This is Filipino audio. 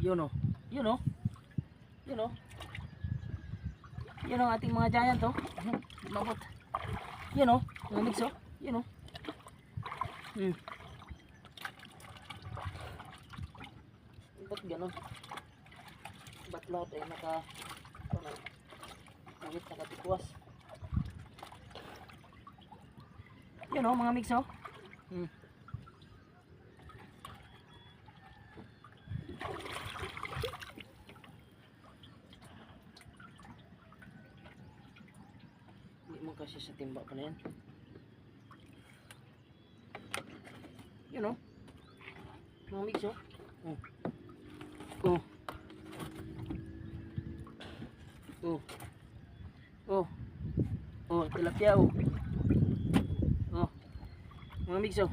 Yun oh. Yun oh. Yun oh. Yun ang ating mga giant oh. Lumabot. Yun oh. Mga mix oh. Yun oh. Hmm. Ba't ganon? Ba't lahat ay naka... Ano? Bakit nakatikwas? Yun oh, mga mix oh. Hmm. Mo kasi sa timba pa na yan. Yun oh. Mga mix oh. Oh. Oh. Oh. Oh. Oh, tilapia oh. Oh. Mga mix oh.